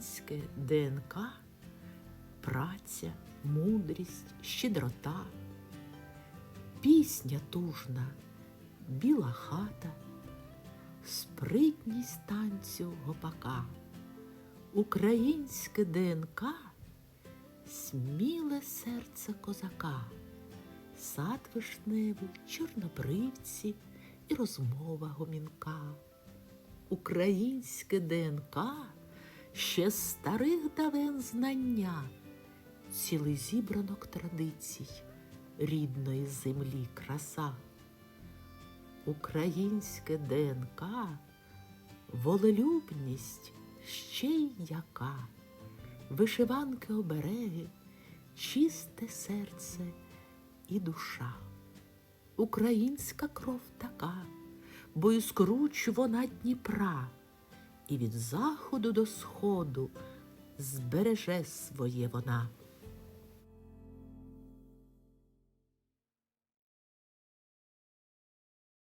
українське ДНК, праця, мудрість, щедрота, пісня тужна, біла хата, спритність танцю гопака, українське ДНК, сміле серце козака, сад вишневий, чорнобривці і розмова гомінка. Українське ДНК ще з старих давен знання, цілий зібранок традицій рідної землі краса. Українське ДНК волелюбність ще й яка, вишиванки обереги, чисте серце і душа. Українська кров така, бо із круч вона Дніпра, і від заходу до сходу збереже своє вона.